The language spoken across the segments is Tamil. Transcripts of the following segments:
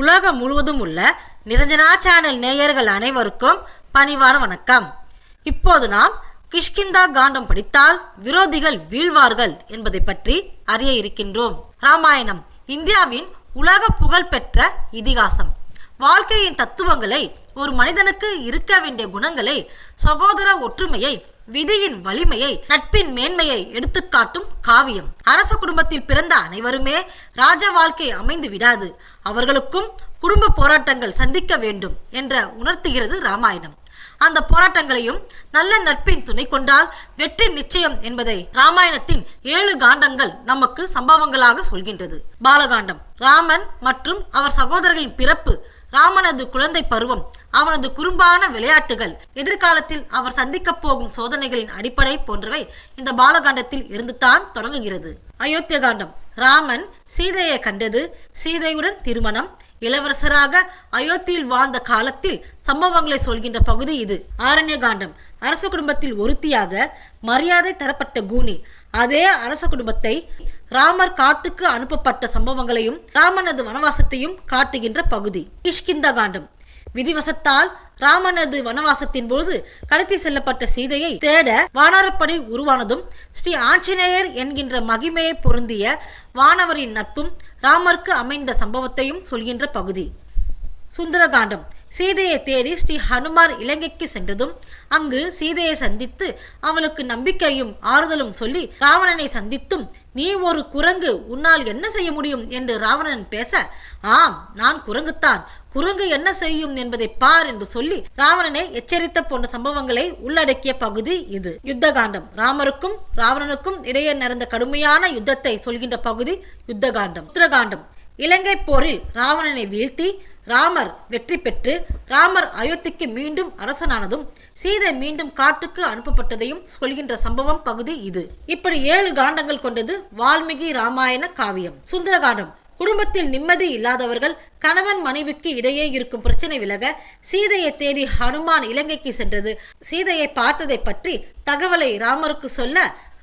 உலகம் முழுவதும் உள்ள நிரஞ்சனா சேனல் நேயர்கள் அனைவருக்கும் பணிவான வணக்கம். இப்போது நாம் கிஷ்கிந்தா காண்டம் படித்தால் விரோதிகள் வீழ்வார்கள் என்பதை பற்றி அறிய இருக்கின்றோம். ராமாயணம் இந்தியாவின் உலக புகழ்பெற்ற இதிகாசம். வாழ்க்கையின் தத்துவங்களை ஒரு மனிதனுக்கு இருக்க வேண்டிய குணங்களை சகோதர ஒற்றுமையை விதியின் வலிமையை நட்பின் மேன்மையை எடுத்துக்காட்டும் காவியம். அரச குடும்பத்தில் பிறந்த அனைவருமே ராஜ வாழ்க்கை அமைந்து விடாது. அவர்களுக்கும் குடும்ப போராட்டங்கள் சந்திக்க வேண்டும் என்ற உணர்த்துகிறது ராமாயணம். அந்த போராட்டங்களையும் நல்ல நட்பின் துணை கொண்டால் வெற்றி நிச்சயம் என்பதை ராமாயணத்தின் ஏழு காண்டங்கள் நமக்கு சம்பவங்களாக சொல்கின்றது. பாலகாண்டம் ராமன் மற்றும் அவர் சகோதரர்களின் பிறப்பு ராமனது குழந்தை பருவம் அவனது குறும்பான விளையாட்டுகள் எதிர்காலத்தில் அவர் சந்திக்கப் போகும் சோதனைகளின் அடிப்படை போன்றவை இந்த பாலகாண்டத்தில் இருந்துதான் தொடங்குகிறது. அயோத்திய காண்டம். ராமன் சீதையை கண்டது சீதையுடன் திருமணம். இளவரசராக அயோத்தியில் வாழ்ந்த காலத்தில் சம்பவங்களை சொல்கின்ற பகுதி இது. ஆரண்ய காண்டம். அரச குடும்பத்தில் ஒருத்தியாக மரியாதை தரப்பட்ட கூனி. அதே அரச குடும்பத்தை ராமர் காட்டுக்கு அனுப்பப்பட்ட சம்பவங்களையும் ராமனது வனவாசத்தையும் காட்டுகின்ற பகுதி. இஷ்கிந்த காண்டம். விதிவசத்தால் ராமனது வனவாசத்தின் போது கடத்தி செல்லப்பட்ட சீதையை தேட வானரப்படை உருவானதும் ஸ்ரீ ஆஞ்சநேயர் என்கின்ற மகிமையை பொருந்திய வானவரின் நட்பும் ராமருக்கு அமைந்த சம்பவத்தையும் சொல்கின்ற பகுதி. சுந்தரகாண்டம். சீதையை தேடி ஸ்ரீ ஹனுமார் இலங்கைக்கு சென்றதும் அங்கு சீதையை சந்தித்து அவளுக்கு நம்பிக்கையும் ஆறுதலும் சொல்லி ராவணனை சந்தித்தும் நீ ஒரு குரங்கு உன்னால் என்ன செய்ய முடியும்? என்று ராவணன் பேச ஆம் நான் குரங்குத்தான். குரங்கு என்ன செய்யும் என்பதை பார் என்று சொல்லி ராவணனை எச்சரித்த போன்ற சம்பவங்களை உள்ளடக்கிய பகுதி இது. யுத்தகாண்டம். ராமருக்கும் ராவணனுக்கும் இடையே நடந்த கடுமையான யுத்தத்தை சொல்கின்ற பகுதி யுத்தகாண்டம். உத்தரகாண்டம். இலங்கை போரில் ராவணனை வீழ்த்தி ராமர் வெற்றி பெற்று ராமர் அயோத்திக்கு மீண்டும் அரசனானதும் சீதை மீண்டும் காட்டுக்கு அனுப்பப்பட்டதையும் சொல்கின்ற சம்பவம் பகுதி இது. இப்படி ஏழு காண்டங்கள் கொண்டது வால்மீகி ராமாயண காவியம். சுந்தரகாண்டம். குடும்பத்தில் நிம்மதி இல்லாதவர்கள் கணவன் மனைவிக்கு இடையே இருக்கும் பிரச்சனை விலக சீதையை தேடி ஹனுமான் இலங்கைக்கு சென்றது. சீதையை பார்த்ததை பற்றி தகவலை ராமருக்கு சொல்ல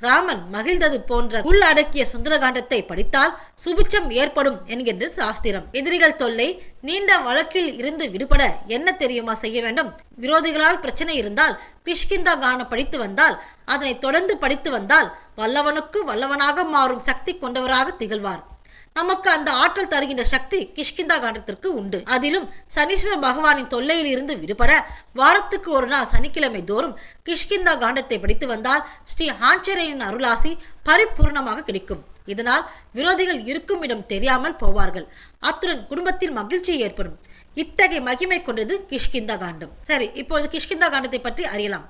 ராமன் மகிழ்ந்தது போன்ற உள்ளடக்கிய சுந்தரகாண்டத்தை படித்தால் சுபிச்சம் ஏற்படும் என்கின்ற சாஸ்திரம். எதிரிகள் தொல்லை நீண்ட வழக்கில் இருந்து விடுபட என்ன தெரியுமா செய்ய வேண்டும்? விரோதிகளால் பிரச்சனை இருந்தால் கிஷ்கிந்தா கானம் படித்து வந்தால் அதனை தொடர்ந்து படித்து வந்தால் வல்லவனுக்கு வல்லவனாக மாறும் சக்தி கொண்டவராக திகழ்வார். நமக்கு அந்த ஆற்றல் தருகின்ற சக்தி கிஷ்கிந்தா காண்டத்திற்கு உண்டு. அதிலும் சனீஸ்வர பகவானின் தொல்லையில் இருந்து விடுபட வாரத்துக்கு ஒரு நாள் சனிக்கிழமை தோறும் கிஷ்கிந்தா காண்டத்தை படித்து வந்தால் ஸ்ரீ ஆஞ்சரேயன் அருளாசி பரிபூர்ணமாக கிடைக்கும். இதனால் விரோதிகள் இருக்கும் இடம் தெரியாமல் போவார்கள். அத்துடன் குடும்பத்தில் மகிழ்ச்சி ஏற்படும். இத்தகைய மகிமை கொண்டது கிஷ்கிந்தா காண்டம். சரி இப்போது கிஷ்கிந்தா காண்டத்தை பற்றி அறியலாம்.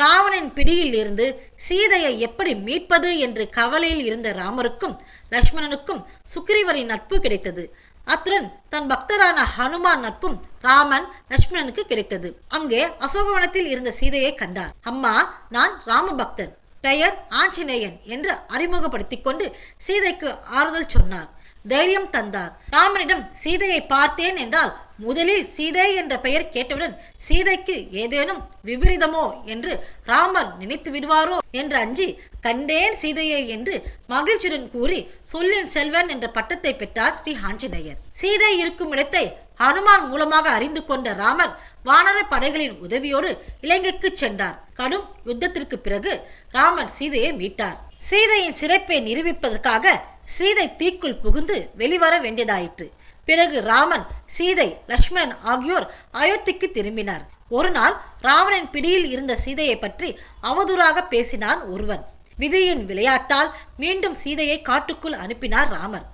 ராவணன் பிடியில் இருந்து சீதையை எப்படி மீட்பது என்று கவலையில் இருந்த ராமருக்கும் லக்ஷ்மணனுக்கும் சுக்ரீவரின் நட்பு கிடைத்தது. அத்துடன் தன் பக்தரான ஹனுமான் நட்பும் ராமன் லக்ஷ்மணனுக்கு கிடைத்தது. அங்கே அசோகவனத்தில் இருந்த சீதையை கண்டார். அம்மா நான் ராம பக்தன் பெயர் ஆஞ்சநேயன் என்று அறிமுகப்படுத்திக் கொண்டு சீதைக்கு ஆறுதல் சொன்னார். தைரியம் தந்தார். ராமனிடம் சீதையை பார்த்தேன் என்றால் முதலில் சீதை என்ற பெயர் கேட்டவுடன் சீதைக்கு ஏதேனும் விபரீதமோ என்று ராமர் நினைத்து விடுவாரோ என்று அஞ்சி கண்டேன் சீதையை என்று மகிழ்ச்சியுடன் கூறி சொல்லின் செல்வன் என்ற பட்டத்தை பெற்றார் ஸ்ரீ ஆஞ்சநேயர். சீதை இருக்கும் இடத்தை ஹனுமான் மூலமாக அறிந்து கொண்ட ராமர் வானர படைகளின் உதவியோடு இலங்கைக்கு சென்றார். கடும் யுத்தத்திற்கு பிறகு ராமர் சீதையை மீட்டார். சீதையின் சிறப்பை நிரூபிப்பதற்காக சீதை தீக்குள் புகுந்து வெளிவர வேண்டியதாயிற்று. பிறகு ராமன் சீதை லக்ஷ்மணன் ஆகியோர் அயோத்திக்கு திரும்பினார். ஒரு நாள் ராவணன் பிடியில் இருந்த சீதையை பற்றி அவதூறாக பேசினான் ஒருவன். விதியின் விளையாட்டால் மீண்டும் சீதையை காட்டுக்குள் அனுப்பினார் ராமர்.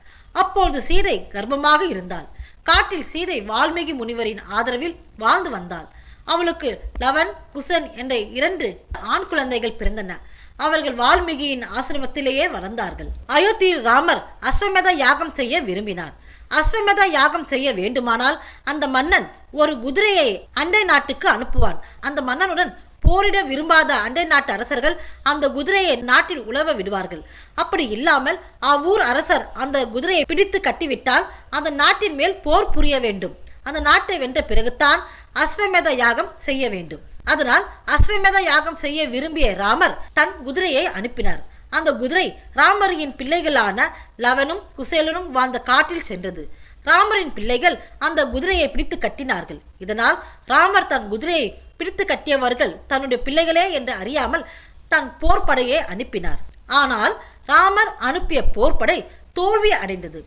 அப்பொழுது சீதை கர்ப்பமாக இருந்தாள். காட்டில் சீதை வால்மீகி முனிவரின் ஆதரவில் வாழ்ந்து வந்தாள். அவளுக்கு லவன் குசன் என்ற இரண்டு ஆண் குழந்தைகள் பிறந்தன. அவர்கள் வால்மீகியின் ஆசிரமத்திலேயே வளர்ந்தார்கள். அயோத்தியில் ராமர் அஸ்வமேத யாகம் செய்ய விரும்பினார். அஸ்வமேத யாகம் செய்ய வேண்டுமானால் அந்த மன்னன் ஒரு குதிரையை அண்டை நாட்டுக்கு அனுப்புவான். அந்த மன்னனுடன் போரிட விரும்பாத அண்டை நாட்டு அரசர்கள் அந்த குதிரையை நாட்டில் உழவ விடுவார்கள். அப்படி இல்லாமல் அவ்வூர் அரசர் அந்த குதிரையை பிடித்து கட்டிவிட்டால் அந்த நாட்டின் மேல் போர் புரிய வேண்டும். அந்த நாட்டை வென்ற பிறகுதான் அஸ்வமேத யாகம் செய்ய வேண்டும். அதனால் அஸ்வமேத யாகம் செய்ய விரும்பிய ராமர் தன் குதிரையை அனுப்பினார். அந்த குதிரை ராமரியின் பிள்ளைகளான லவனும் குசேலனும் வாழ்ந்த காட்டில் சென்றது. ராமரின் பிள்ளைகள் அந்த குதிரையை பிடித்து கட்டினார்கள். இதனால் ராமர் தன் குதிரையை பிடித்து கட்டியவர்கள் தன்னுடைய பிள்ளைகளே என்று அறியாமல் தன் போர்படையை அனுப்பினார். ஆனால் ராமர் அனுப்பிய போர்படை தோல்வி அடைந்தது.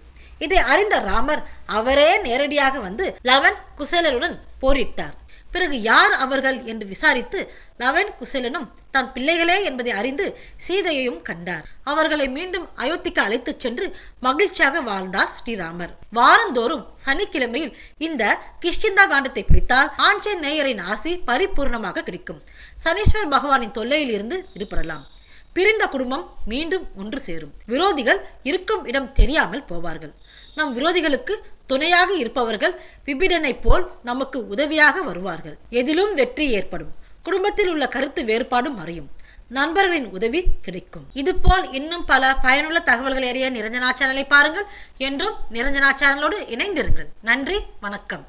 இதை அறிந்த ராமர் அவரே நேரடியாக வந்து லவன் குசேலனுடன் போரிட்டார். பிறகு யார் அவர்கள் என்று விசாரித்து லவன் குசேலனும் தன் பிள்ளைகளே என்பதை அறிந்து சீதையையும் கண்டார். அவர்களை மீண்டும் அயோத்திக்கு அழைத்துச் சென்று மகிழ்ச்சியாக வாழ்ந்தார் ஸ்ரீராமர். வாரந்தோறும் சனிக்கிழமையில் இந்த கிஷ்கிந்தா காண்டத்தை பிடித்தால் ஆஞ்சே நேயரின் ஆசி பரிபூர்ணமாக கிடைக்கும். சனீஸ்வர் பகவானின் தொல்லையில் இருந்து விடுபடலாம். பிரிந்த குடும்பம் மீண்டும் ஒன்று சேரும். விரோதிகள் இருக்கும் இடம் தெரியாமல் போவார்கள். நம் விரோதிகளுக்கு துணையாக இருப்பவர்கள் விபிடனை போல் நமக்கு உதவியாக வருவார்கள். எதிலும் வெற்றி ஏற்படும். குடும்பத்தில் உள்ள கருத்து வேறுபாடும் மறையும். நண்பர்களின் உதவி கிடைக்கும். இதுபோல் இன்னும் பல பயனுள்ள தகவல்கள் அறிய நிரஞ்சனா சேனலை பாருங்கள். என்றும் நிரஞ்சனா சேனலோடு இணைந்திருங்கள். நன்றி வணக்கம்.